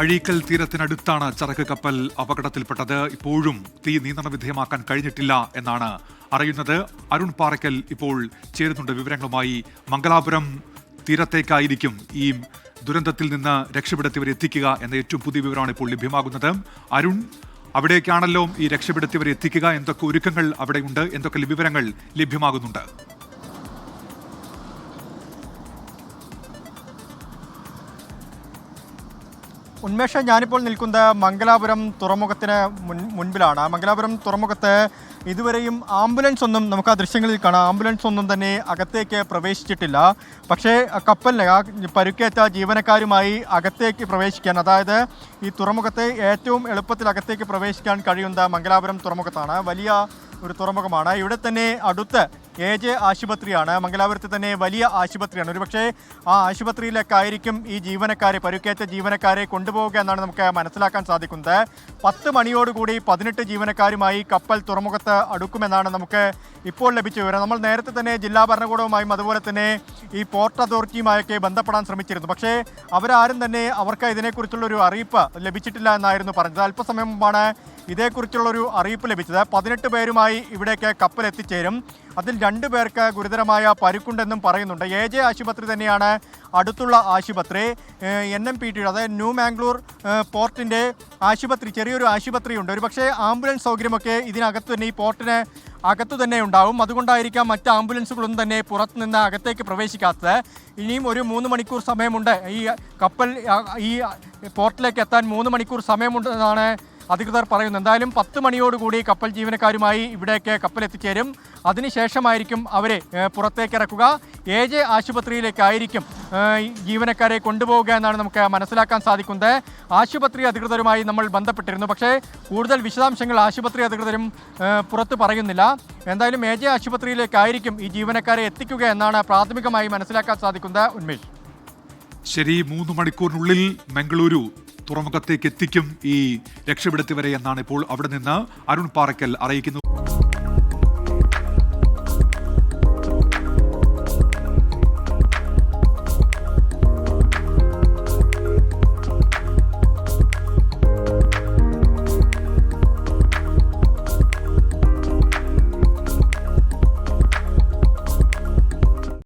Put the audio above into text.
അഴീക്കൽ തീരത്തിനടുത്താണ് ചരക്ക് കപ്പൽ അപകടത്തിൽപ്പെട്ടത്. ഇപ്പോഴും തീ നിയന്ത്രണ വിധേയമാക്കാൻ കഴിഞ്ഞിട്ടില്ല എന്നാണ് അറിയുന്നത്. അരുൺ പാറയ്ക്കൽ ഇപ്പോൾ ചേരുന്നുണ്ട് വിവരങ്ങളുമായി. മംഗലാപുരം തീരത്തേക്കായിരിക്കും ഈ ദുരന്തത്തിൽ നിന്ന് രക്ഷപ്പെടുത്തിയവരെ എത്തിക്കുക എന്ന ഏറ്റവും പുതിയ വിവരമാണ് ഇപ്പോൾ ലഭ്യമാകുന്നത്. അരുൺ അവിടേക്കാണല്ലോ ഈ രക്ഷപ്പെടുത്തിയവരെ എത്തിക്കുക? എന്തൊക്കെ ഒരുക്കങ്ങൾ അവിടെയുണ്ട്? എന്തൊക്കെ വിവരങ്ങൾ ലഭ്യമാകുന്നുണ്ട്? ഉന്മേഷം ഞാനിപ്പോൾ നിൽക്കുന്നത് മംഗലാപുരം തുറമുഖത്തിന് മുൻ മുൻപിലാണ്. മംഗലാപുരം തുറമുഖത്ത് ഇതുവരെയും ആംബുലൻസ് ഒന്നും നമുക്ക് ആ ദൃശ്യങ്ങളിൽ കാണാം. ആംബുലൻസ് ഒന്നും തന്നെ അകത്തേക്ക് പ്രവേശിച്ചിട്ടില്ല. പക്ഷേ കപ്പലിന് ആ പരുക്കേറ്റ ജീവനക്കാരുമായി അകത്തേക്ക് പ്രവേശിക്കാൻ അതായത് ഈ തുറമുഖത്തെ ഏറ്റവും എളുപ്പത്തിൽ അകത്തേക്ക് പ്രവേശിക്കാൻ കഴിയുന്ന മംഗലാപുരം തുറമുഖത്താണ്. വലിയ ഒരു തുറമുഖമാണ്. ഇവിടെ തന്നെ അടുത്ത് എ ജെ ആശുപത്രിയാണ്. മംഗലാപുരത്ത് തന്നെ വലിയ ആശുപത്രിയാണ്. ഒരുപക്ഷെ ആ ആശുപത്രിയിലൊക്കെ ആയിരിക്കും ഈ ജീവനക്കാരെ പരുക്കേറ്റ ജീവനക്കാരെ കൊണ്ടുപോവുക എന്നാണ് നമുക്ക് മനസ്സിലാക്കാൻ സാധിക്കുന്നത്. പത്ത് മണിയോടുകൂടി പതിനെട്ട് ജീവനക്കാരുമായി കപ്പൽ തുറമുഖത്ത് അടുക്കുമെന്നാണ് നമുക്ക് ഇപ്പോൾ ലഭിച്ച വിവരം. നമ്മൾ നേരത്തെ തന്നെ ജില്ലാ ഭരണകൂടവുമായും അതുപോലെ തന്നെ ഈ പോർട്ട് അതോറിറ്റിയുമായൊക്കെ ബന്ധപ്പെടാൻ ശ്രമിച്ചിരുന്നു. പക്ഷേ അവരാരും തന്നെ അവർക്ക് ഇതിനെക്കുറിച്ചുള്ള ഒരു അറിയിപ്പ് ലഭിച്ചിട്ടില്ല എന്നായിരുന്നു പറഞ്ഞത്. അല്പസമയം മുമ്പാണ് ഇതേക്കുറിച്ചുള്ള ഒരു അറിയിപ്പ് ലഭിച്ചത്. പതിനെട്ട് പേരുമായി ഇവിടേക്ക് കപ്പൽ എത്തിച്ചേരും അതിൽ രണ്ടു പേർക്ക് ഗുരുതരമായ പരുക്കുണ്ടെന്നും പറയുന്നുണ്ട്. എ ജെ ആശുപത്രി തന്നെയാണ് അടുത്തുള്ള ആശുപത്രി. എൻ എം പി ടി അതായത് ന്യൂ മാംഗ്ലൂർ പോർട്ടിന്റെ ആശുപത്രി ചെറിയൊരു ആശുപത്രിയുണ്ട്. ഒരു പക്ഷേ ആംബുലൻസ് സൗകര്യമൊക്കെ ഇതിനകത്ത് തന്നെ ഈ പോർട്ടിന് അകത്തു തന്നെ ഉണ്ടാവും. അതുകൊണ്ടായിരിക്കാം മറ്റ് ആംബുലൻസുകളൊന്നും തന്നെ പുറത്തു നിന്ന് അകത്തേക്ക് പ്രവേശിക്കാത്തത്. ഇനിയും ഒരു മൂന്ന് മണിക്കൂർ സമയമുണ്ട്. ഈ കപ്പൽ ഈ പോർട്ടിലേക്ക് എത്താൻ മൂന്ന് മണിക്കൂർ സമയമുണ്ടെന്നാണ് അധികൃതർ പറയുന്നു എന്തായാലും പത്ത് മണിയോടുകൂടി കപ്പൽ ജീവനക്കാരുമായി ഇവിടേക്ക് കപ്പൽ എത്തിച്ചേരും അതിനുശേഷമായിരിക്കും അവരെ പുറത്തേക്ക് ഇറക്കുക എ ജെ ആശുപത്രിയിലേക്കായിരിക്കും ജീവനക്കാരെ കൊണ്ടുപോവുക എന്നാണ് നമുക്ക് മനസ്സിലാക്കാൻ സാധിക്കുന്നത്. ആശുപത്രി അധികൃതരുമായി നമ്മൾ ബന്ധപ്പെട്ടിരുന്നു. പക്ഷേ കൂടുതൽ വിശദാംശങ്ങൾ ആശുപത്രി അധികൃതരും പുറത്ത് പറയുന്നില്ല. എന്തായാലും എ ജെ ആശുപത്രിയിലേക്കായിരിക്കും ഈ ജീവനക്കാരെ എത്തിക്കുക എന്നാണ് പ്രാഥമികമായി മനസ്സിലാക്കാൻ സാധിക്കുന്നത്. ഉന്മേഷ്. ശരി മൂന്ന് മണിക്കൂറിനുള്ളിൽ മംഗളൂരു തുറമുഖത്തേക്ക് എത്തിക്കും ഈ രക്ഷപ്പെടുത്തിവരെ എന്നാണ് ഇപ്പോൾ അവിടെ നിന്ന് അരുൺ പാറക്കൽ അറിയിക്കുന്നത്